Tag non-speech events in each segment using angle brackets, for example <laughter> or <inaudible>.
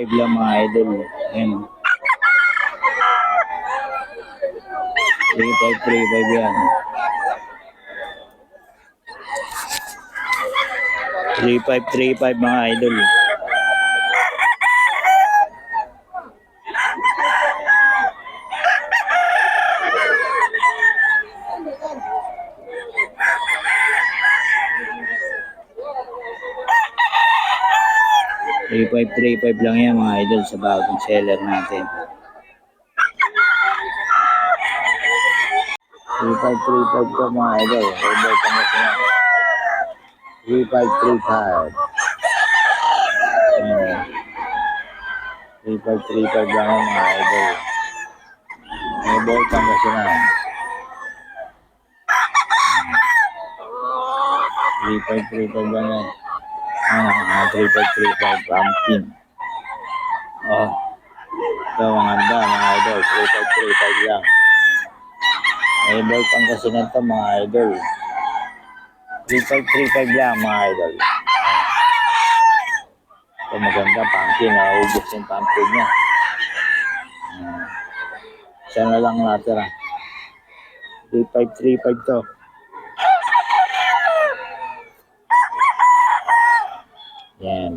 5 lang mga idol. Ayan. 3, 5, 3, 5 yan. 3, 5, 3, 5 mga idol. 3535 lang yan mga idol sa bagong seller natin. 3535 ka mga idol. Over tanggap na 3535 3535 lang mga idol. Over tanggap na 3535 lang yan. Ano, mga 3535 pumpkin. Oh. Ito, mga handa, mga idol. 3535 lang. May bolt ang kasi nito, mga idol. 3535 lang, mga idol. Ito, maganda, pumpkin. Naubos yung pumpkin niya. Hmm. Siya na lang natira. 3535 to.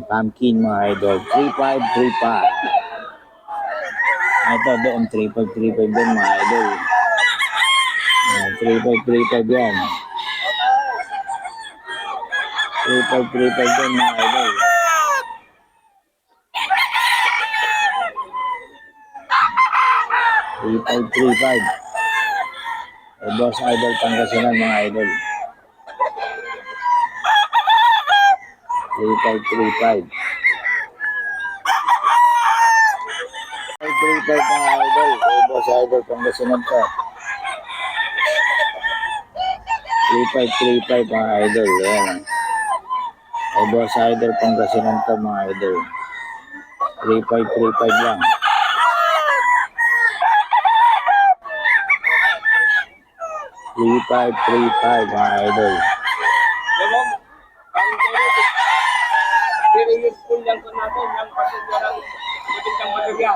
Yan, pumpkin mga idol. 3535. Ito doon, 3535 din mga idol. Yan, 3535 yan. 3535 din mga idol. Three five three five. Eh, boss idol Pangasinan mga idol. 3535. 3535 mga idol. Kay boss idol Pangasinan to. 3535 mga idol. Yan. Kay boss idol Pangasinan to mga idol. 3535 lang. Three five three five mga idol. Lemon, ang pero pero yung ko natin, yung pasensya lang, magandang magagya.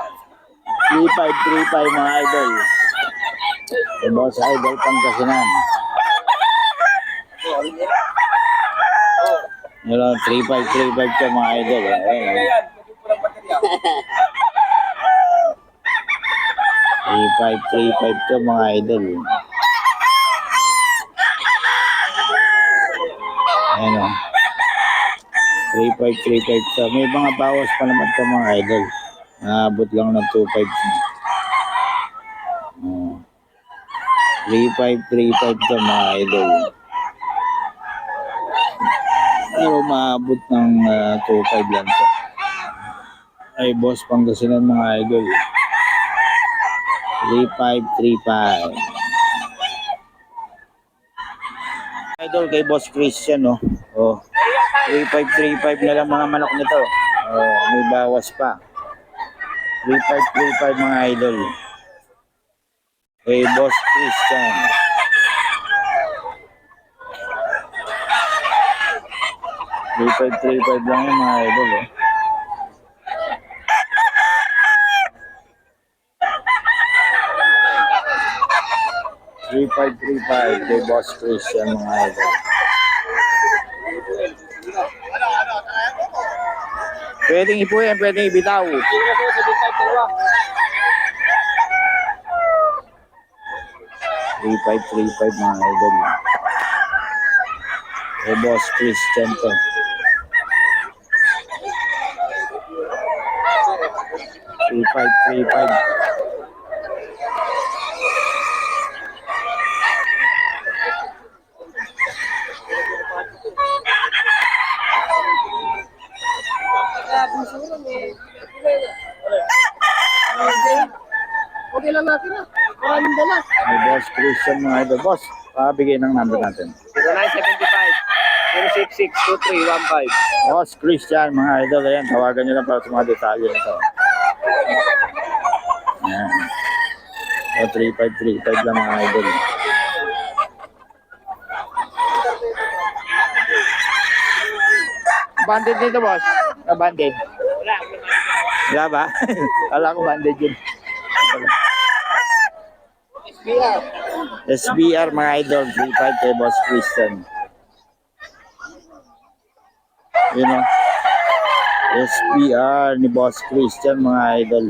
3535 mga idol. Kay boss idol Pangasinan. Lang, 3535 to mga idol. Ayan, Kaya eh. yan, pwede po ng baterya. 3535 to mga idol. Ayan o. 3535 to. May mga bawas pa naman to mga idol. Naabot lang ng 25. Oh. 3535 to mga idol. Pero maabot ng ah, 25 lang to. Ay, boss, Pangasinan mga idol. 3535. Idol kay Boss Christian, no? Oh. 3535 na lang mga manok nito. Oh, may bawas pa. 3535 mga idol. Kay Boss Christian. Three five three five lang yung mga idol eh. Three five three five kay Boss Christian mga idol. Pwedeng ipo yan, pwedeng ibitaw. Sa bitay dalawa. 3535 mga idol. Kay Boss Christian to. Three five three five. Okay lang natin ah. Maraming dala. May Boss Christian mga idol. Boss, pabigay ng number natin. 0975 066 Boss Christian mga idol. Ayan, tawagan nyo lang para sa mga detalye nito. Ayan. O, 3535 lang mga idol. Banded dito, boss. Na banded. Wala. Wala ba? <laughs> Kala ko banded yun. SBR. SBR mga idol, 3.5 kay Boss Christian. Yun o. SBR ni Boss Christian mga idol.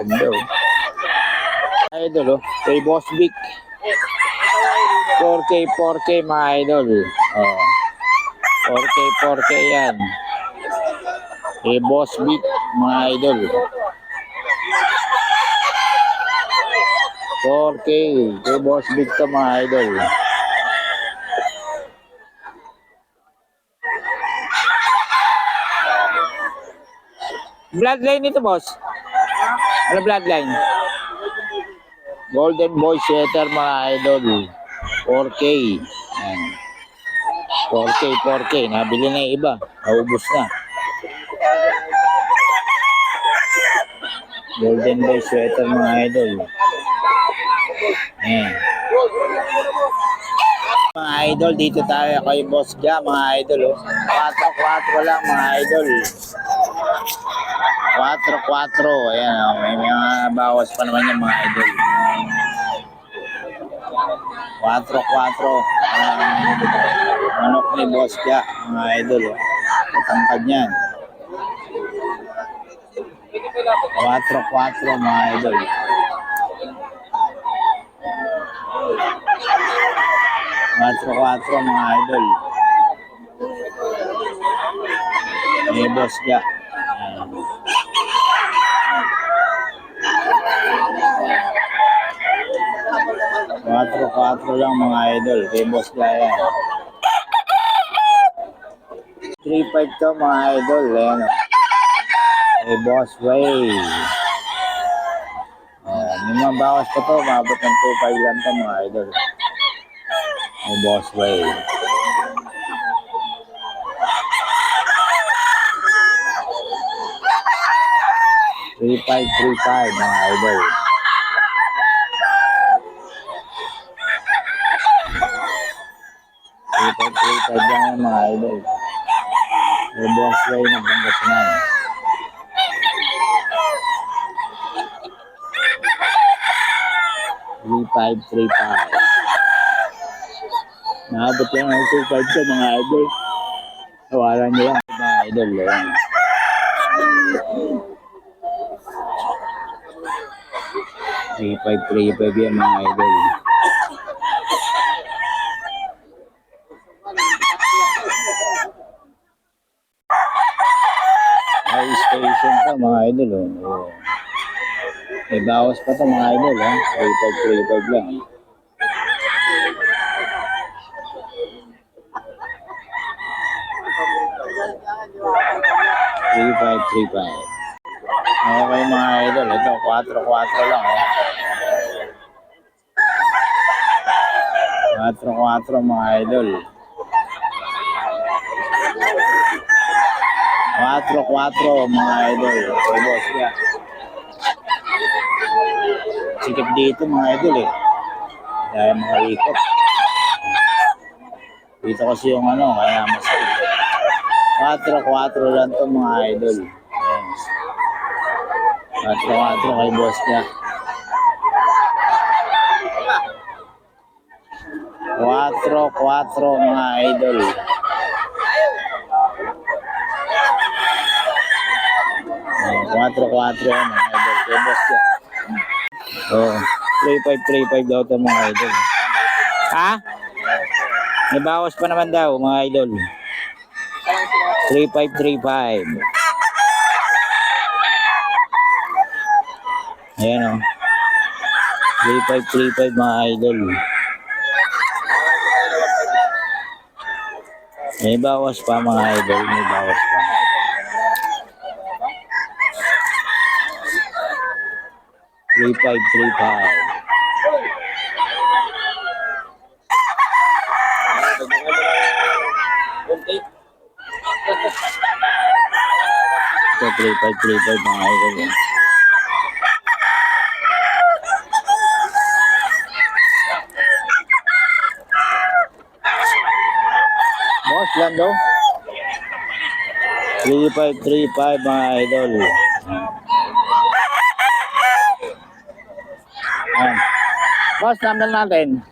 Ganda o. Idol o. Kay Boss Vic. 4K, 4K mga idol. Oh. 4K, 4K yan. Kay Boss Vic mga idol. 4K. Kay Boss Vic to mga idol. Bloodline ito, boss. Ano bloodline? Golden Boy Setter, mga idol. 4K. Yan. 4K, 4K. Nabili na iba. Naubos na. Golden Boy Sweater, mga idol. Ayan. Mga idol, dito tayo kay Boss Ja, mga idol. Oh. 4-4 lang, mga idol. 4-4. Ayan, oh. may mga bawas pa naman yung mga idol. 4-4. Ang manok ni Boss Ja, mga idol. Oh. Katangkad niyan. 4-4, mga idol. Quatro, quatro, mga idol. May boss ka. Ayan. Quatro, lang mga idol. Kay boss ka yan. 3-5 to mga idol. Ayan. o. Boss way. Ayan. Yung mga bawas pa to, maabot ng 2-5 lang to mga idol. May boss way. Three five three five mga idol. Three five three five yan mga idol. May boss way ng Pangasinan. Three five three five. Nakabot lang ang 2.5 ko mga idol. Tawaran nyo lang mga idol. Ayan. Three five, three five yan mga idol. High station pa mga idol. Oh. Oh. May bawas pa to mga idol. Ha? Three five, three five lang. Three five, three five. Okay mga idol, ito 4-4 lang. Oh. 4-4 mga idol. 4-4 mga idol. Okay, boss ya. Sikip dito mga idol eh. Kaya mga ikot. Dito kasi yung ano, kaya masakit. 4-4 lang to mga idol. Ayan. 4-4 kay boss niya. 4-4 mga idol. Ayan, 4-4 yan mga idol. Kay boss niya. Oh, 3-5-3-5 daw to mga idol. Ha? May bawas pa naman daw mga idol. 3535. Ayan o. 3535 mga idol. May bawas pa mga idol. May bawas pa. Three five three five. Okay. Ito three five three five mga idol. eh. Boss, lang daw. 3535 mga idol. Boss, number natin.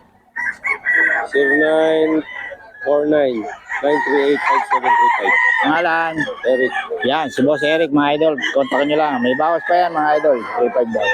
0949 938 Pangalan. Eric. Yan, si Boss Eric mga idol. Kontakin nyo lang. May bawas pa yan mga idol. 35 daw.